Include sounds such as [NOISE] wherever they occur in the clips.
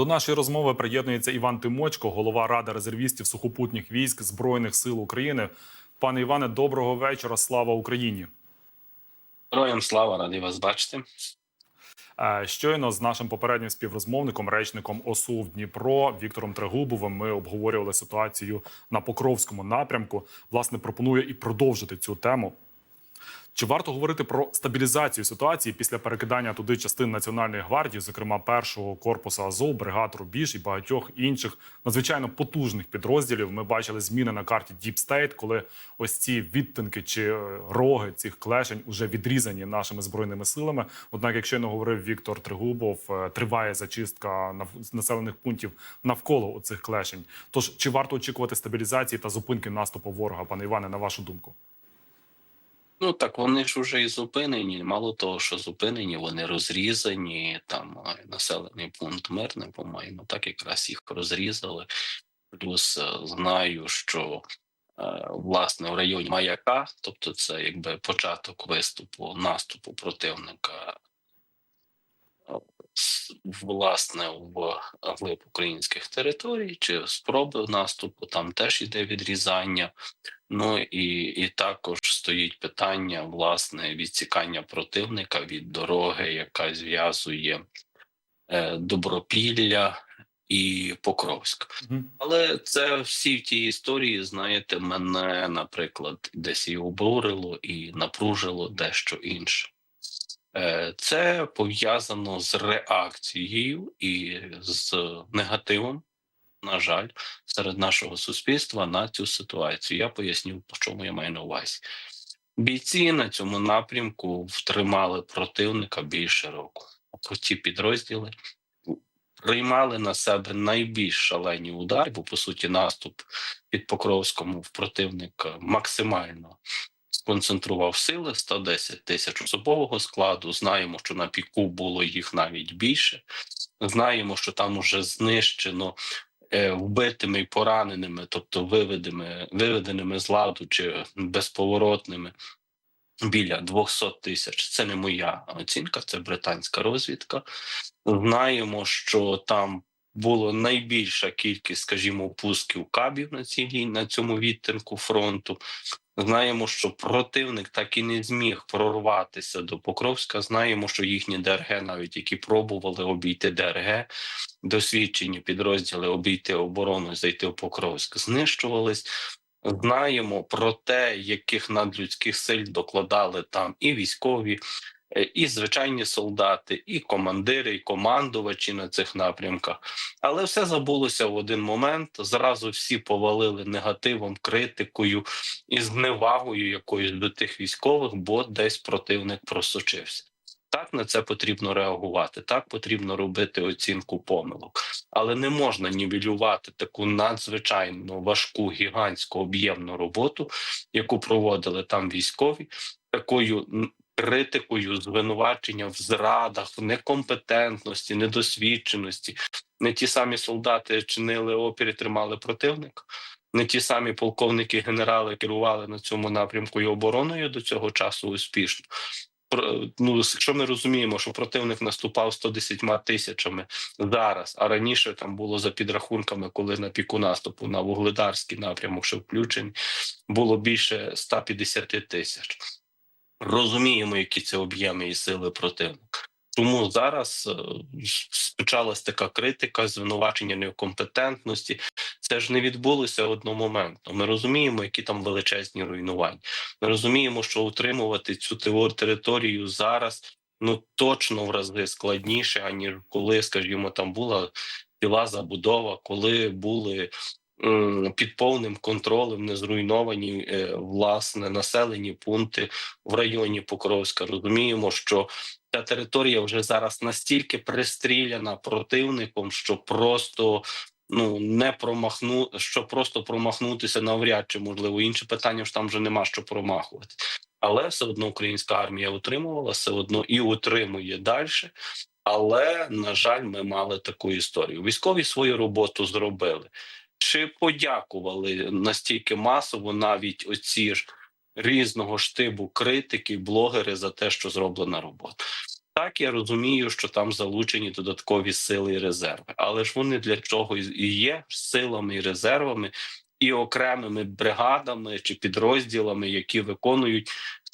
До нашої розмови приєднується Іван Тимочко, голова ради резервістів сухопутніх військ Збройних сил України. Пане Іване, доброго вечора. Слава Україні! Героям слава, радий вас бачити. Е, Щойно з нашим попереднім співрозмовником, речником ОСУ в Дніпро Віктором Трегубовим, ми обговорювали ситуацію на Покровському напрямку. Власне, пропоную і продовжити цю тему. Чи варто говорити про стабілізацію ситуації після перекидання туди частин Національної гвардії, зокрема першого корпусу Азов, бригад Рубіж і багатьох інших надзвичайно потужних підрозділів? Ми бачили зміни на карті State, коли ось ці відтинки чи е, роги цих клешень уже відрізані нашими збройними силами. Однак, якщо не говорив Віктор Тригубов, е, триває зачистка населених пунктів навколо оцих клешень. Тож чи варто очікувати стабілізації та зупинки наступу ворога, пане Іване, на вашу думку? Ну так вони ж вже і зупинені. Мало того, що зупинені, вони розрізані. Там населений пункт мирний, по-моєму, так якраз їх розрізали. Плюс е, знаю, що е, власне в районі маяка, тобто це якби початок виступу наступу противника. Е, Власне, в глиб українських територій чи спроби наступу, там теж йде відрізання. Ну і, і також стоїть питання власне відсікання противника від дороги, яка зв'язує е, Добропілля і Покровськ. Мгм. Але це всі в тій історії, знаєте, мене, наприклад, десь і обурило, і напружило дещо інше. Е, Це пов'язано з реакцією і з негативом, на жаль, серед нашого суспільства на цю ситуацію. Я поясню, по чому я маю на увазі. Бійці на цьому напрямку втримали противника більше року. Ці підрозділи приймали на себе найбільш шалені удари, бо по суті наступ під Покровському в противника максимально сконцентрував сили 110 тисяч особового складу. Знаємо, що на піку було їх навіть більше. Знаємо, що там уже знищено е, вбитими і пораненими, тобто виведеними, виведеними з ладу чи безповоротними. Біля 200 тисяч. Це не моя оцінка, це британська розвідка. Знаємо, що там було найбільша кількість, скажімо, пусків кабів на цій на цьому відтинку фронту. Знаємо, що противник так і не зміг прорватися до Покровська. Знаємо, що їхні ДРГ, навіть які пробували обійти ДРГ, досвідчені підрозділи обійти оборону зайти в Покровськ, знищувались. Знаємо про те, яких надлюдських сил докладали там і військові, і звичайні солдати, і командири, і командувачі на цих напрямках. Але все забулося в один момент. Зразу всі повалили негативом, критикою і зневагою якоюсь до тих військових, бо десь противник просочився. Так на це потрібно реагувати, так потрібно робити оцінку помилок, але не можна нівелювати таку надзвичайно важку гігантську об'ємну роботу, яку проводили там військові, такою критикою, звинувачення в зрадах, в некомпетентності, недосвідченості. Не ті самі солдати чинили опір і тримали противника. Не ті самі полковники, генерали керували на цьому напрямку і обороною до цього часу успішно. Ну, якщо ми розуміємо, що противник наступав 110 тисячами зараз, а раніше там було за підрахунками, коли на піку наступу на вугледарський напрямок, що включені, було більше 150 тисяч. Розуміємо, які це об'єми і сили противника. Тому зараз е, спочалась така критика, звинувачення некомпетентності. Це ж не відбулося одномоментно. Ми розуміємо, які там величезні руйнування. Ми розуміємо, що утримувати цю територію зараз ну точно в рази складніше, аніж коли, скажімо, там була ціла забудова, коли були під повним контролем не зруйновані е, власне населені пункти в районі Покровська. Розуміємо, що ця територія вже зараз настільки пристріляна противником, що просто ну не промахну, що просто промахнутися навряд чи можливо. Інше питання що там вже нема що промахувати. Але все одно українська армія утримувала, все одно і утримує далі. Але на жаль, ми мали таку історію. Військові свою роботу зробили. Чи подякували настільки масово навіть оці ж різного штибу критики, блогери за те, що зроблена робота? Так, я розумію, що там залучені додаткові сили і резерви, але ж вони для чого і є силами і резервами, і окремими бригадами чи підрозділами, які виконують,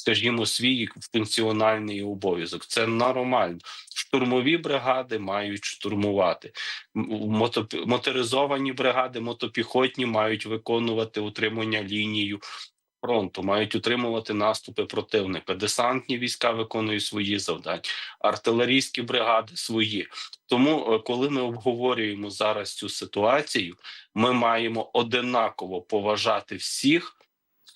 скажімо, свій функціональний обов'язок. Це нормально. Штурмові бригади мають штурмувати. Моторизовані бригади, мотопіхотні мають виконувати утримання лінію фронту, мають утримувати наступи противника. Десантні війська виконують свої завдання, артилерійські бригади свої. Тому, е, коли ми обговорюємо зараз цю ситуацію, ми маємо одинаково поважати всіх.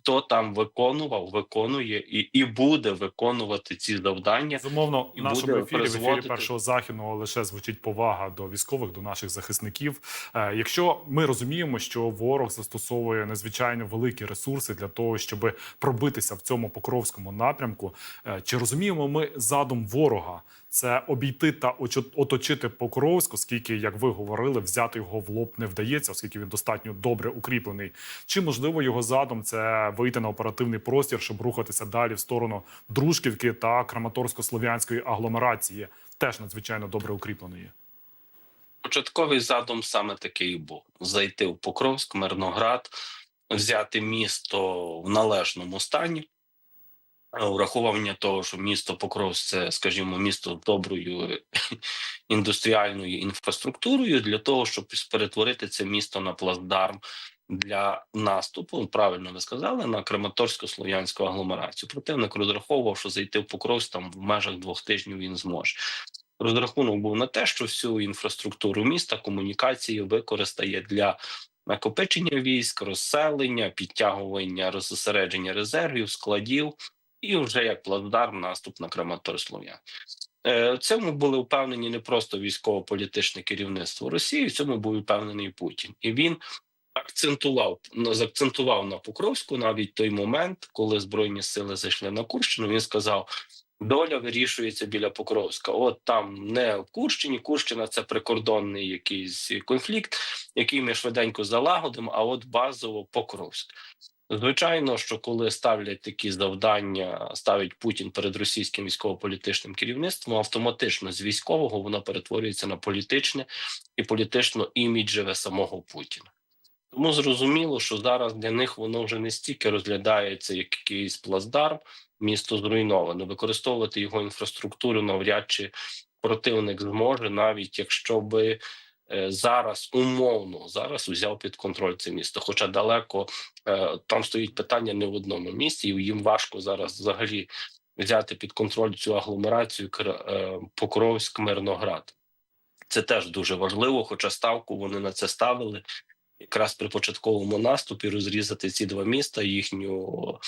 Хто там виконував, виконує і, і буде виконувати ці завдання, Безумовно, в нашому ефірі в ефірі першого західного лише звучить повага до військових, до наших захисників. Е, Якщо ми розуміємо, що ворог застосовує надзвичайно великі ресурси для того, щоб пробитися в цьому покровському напрямку, е, чи розуміємо ми задум ворога? Це обійти та оточити Покровськ, оскільки, як ви говорили, взяти його в лоб не вдається, оскільки він достатньо добре укріплений. Чи можливо його задум це вийти на оперативний простір, щоб рухатися далі в сторону Дружківки та Краматорсько-Слов'янської агломерації, теж надзвичайно добре укріпленої. Початковий задум саме такий був: зайти в Покровськ, Мирноград, взяти місто в належному стані. Е, Урахування того, що місто Покровськ це, скажімо, місто доброю [LAUGHS] індустріальною інфраструктурою, для того, щоб перетворити це місто на плацдарм для наступу. Правильно ви сказали, на Краматорсько-Слов'янську агломерацію. Противник розраховував, що зайти в Покровськ там в межах двох тижнів він зможе. Розрахунок був на те, що всю інфраструктуру міста комунікації використає для накопичення військ, розселення, підтягування, розсередження резервів, складів і вже як плацдарм наступ на Краматор-Слов'ян. Е, В цьому були впевнені не просто військово-політичне керівництво Росії, в цьому був впевнений Путін, і він акцентував ну, заакцентував на Покровську навіть той момент, коли збройні сили зайшли на Курщину. Він сказав: доля вирішується біля Покровська. От там не в Курщині. Курщина це прикордонний якийсь конфлікт, який ми швиденько залагодимо. А от базово Покровськ. Звичайно, що коли ставлять такі завдання, ставить Путін перед російським військово-політичним керівництвом, автоматично з військового воно перетворюється на політичне і політично іміджеве самого Путіна. Тому зрозуміло, що зараз для них воно вже не стільки розглядається як якийсь плацдарм, місто зруйноване. Використовувати його інфраструктуру навряд чи противник зможе, навіть якщо би зараз умовно зараз взяв під контроль це місто. Хоча далеко е, там стоїть питання не в одному місці, і їм важко зараз взагалі взяти під контроль цю агломерацію е, Покровськ, Мирноград. Це теж дуже важливо, хоча ставку вони на це ставили якраз при початковому наступі розрізати ці два міста, їхню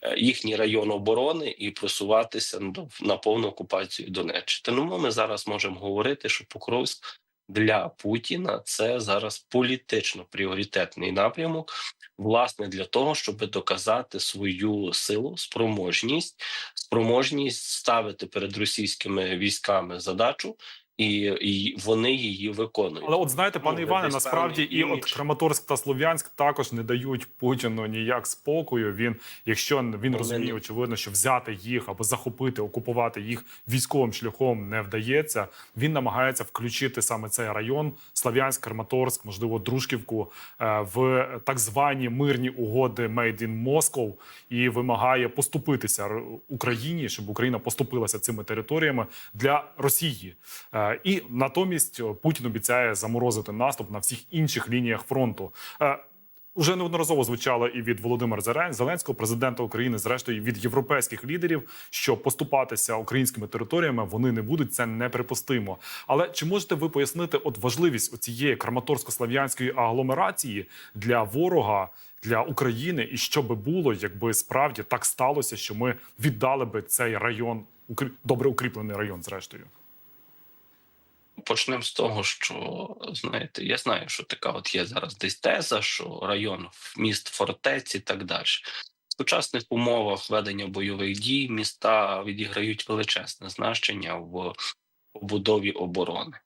е, їхній район оборони і просуватися ну, на повну окупацію Донеччини. Тому ми зараз можемо говорити, що Покровськ для Путіна це зараз політично пріоритетний напрямок, власне, для того, щоб доказати свою силу, спроможність, спроможність ставити перед російськими військами задачу. І, і вони її виконують. Але от знаєте, пане Ну, Іване, насправді і от. Краматорськ та Слов'янськ також не дають Путіну ніяк спокою. Він, якщо він Вони розуміє, очевидно, що взяти їх або захопити, окупувати їх військовим шляхом не вдається. Він намагається включити саме цей район Слов'янськ, Краматорськ, можливо, Дружківку е, в так звані мирні угоди Made in Moscow і вимагає поступитися Україні, щоб Україна поступилася цими територіями для Росії. І натомість е, Путін обіцяє заморозити наступ на всіх інших лініях фронту. Е, Уже неодноразово звучало і від Володимира Зелен- Зеленського, президента України, зрештою від європейських лідерів, що поступатися українськими територіями вони не будуть. Це неприпустимо. Але чи можете ви пояснити от важливість цієї Краматорсько-Слав'янської агломерації для ворога? Для України, і що би було, якби справді так сталося, що ми віддали би цей район, добре укріплений район, зрештою. Почнемо з того, що знаєте, я знаю, що така от є зараз десь теза, що район міст фортець і так далі. В сучасних умовах ведення бойових дій міста відіграють величезне значення в побудові оборони.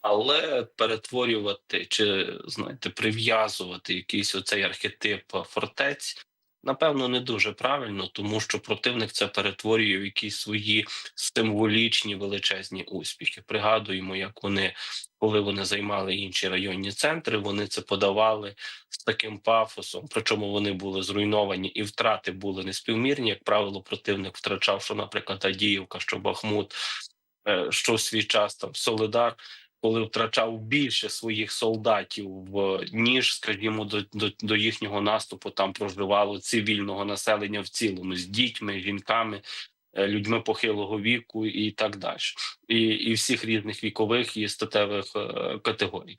Але перетворювати чи знаєте, прив'язувати якийсь оцей архетип фортець Напевно, не дуже правильно, тому що противник це перетворює в якісь свої символічні величезні успіхи. Пригадуємо, як вони, коли вони займали інші районні центри, вони це подавали з таким пафосом. Причому вони були зруйновані і втрати були неспівмірні. Як правило, противник втрачав, що, наприклад, Адіївка, що Бахмут, е, що в свій час там Солидар. Коли втрачав більше своїх солдатів ніж, скажімо, до, до, до їхнього наступу там проживало цивільного населення в цілому з дітьми, жінками, е, людьми похилого віку і так далі, і, і всіх різних вікових і статевих е, категорій.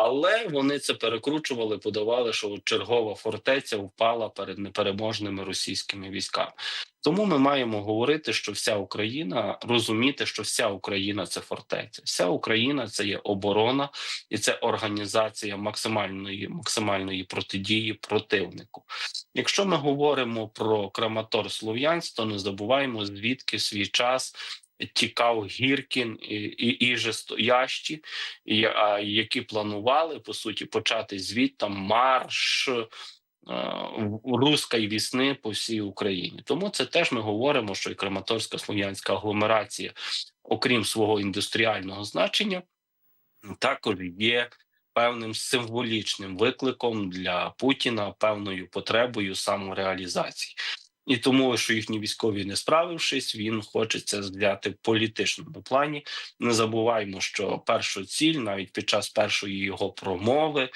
Але вони це перекручували, подавали, що чергова фортеця впала перед непереможними російськими військами. Тому ми маємо говорити, що вся Україна розуміти, що вся Україна це фортеця, вся Україна це є оборона і це організація максимальної максимальної протидії противнику. Якщо ми говоримо про Краматор Слов'янськ, то не забуваємо звідки свій час. Тікав Гіркін і, і, і же Ящі, які планували по суті почати звідти марш е, руської вісни по всій Україні. Тому це теж ми говоримо, що і Краматорська слов'янська агломерація, окрім свого індустріального значення, також є певним символічним викликом для Путіна, певною потребою самореалізації. І тому, що їхні військові не справившись, він хоче це взяти в політичному плані. Не забуваємо, що першу ціль, навіть під час першої його промови,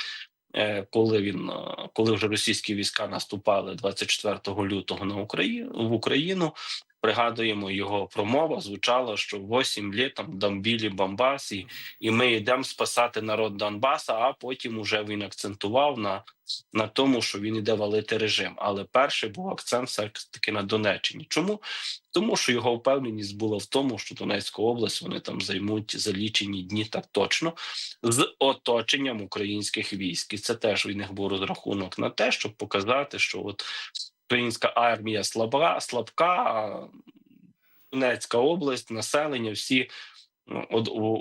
е, коли він е, коли вже російські війська наступали 24 лютого на Україну в Україну. Пригадуємо, його промова звучала, що 8 літ там Дамбілі Бамбас, і, ми йдемо спасати народ Донбаса. А потім уже він акцентував на, на тому, що він іде валити режим. Але перший був акцент все таки на Донеччині. Чому? Тому що його впевненість була в тому, що Донецьку область вони там займуть за лічені дні так точно з оточенням українських військ. І це теж у них був розрахунок на те, щоб показати, що от українська армія слаба, слабка, Донецька область, населення, всі ну,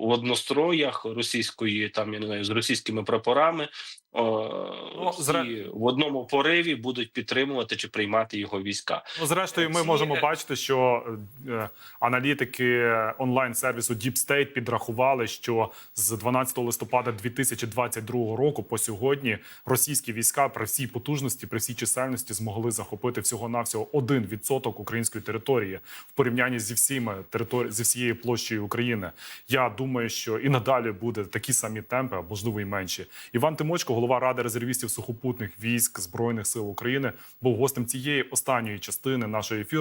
в одностроях російської, там я не знаю, з російськими прапорами. О, Ну, зре- в одному пориві будуть підтримувати чи приймати його війська. Ну, зрештою, ми Ці- можемо бачити, що е, аналітики онлайн-сервісу Deep State підрахували, що з 12 листопада 2022 року по сьогодні російські війська при всій потужності, при всій чисельності змогли захопити всього навсього 1% української території в порівнянні зі всіми територі зі всією площею України. Я думаю, що і надалі буде такі самі темпи, а можливо і менші. Іван Тимочко, голова ради резервістів сухопутних військ збройних сил України, був гостем цієї останньої частини нашого ефіру.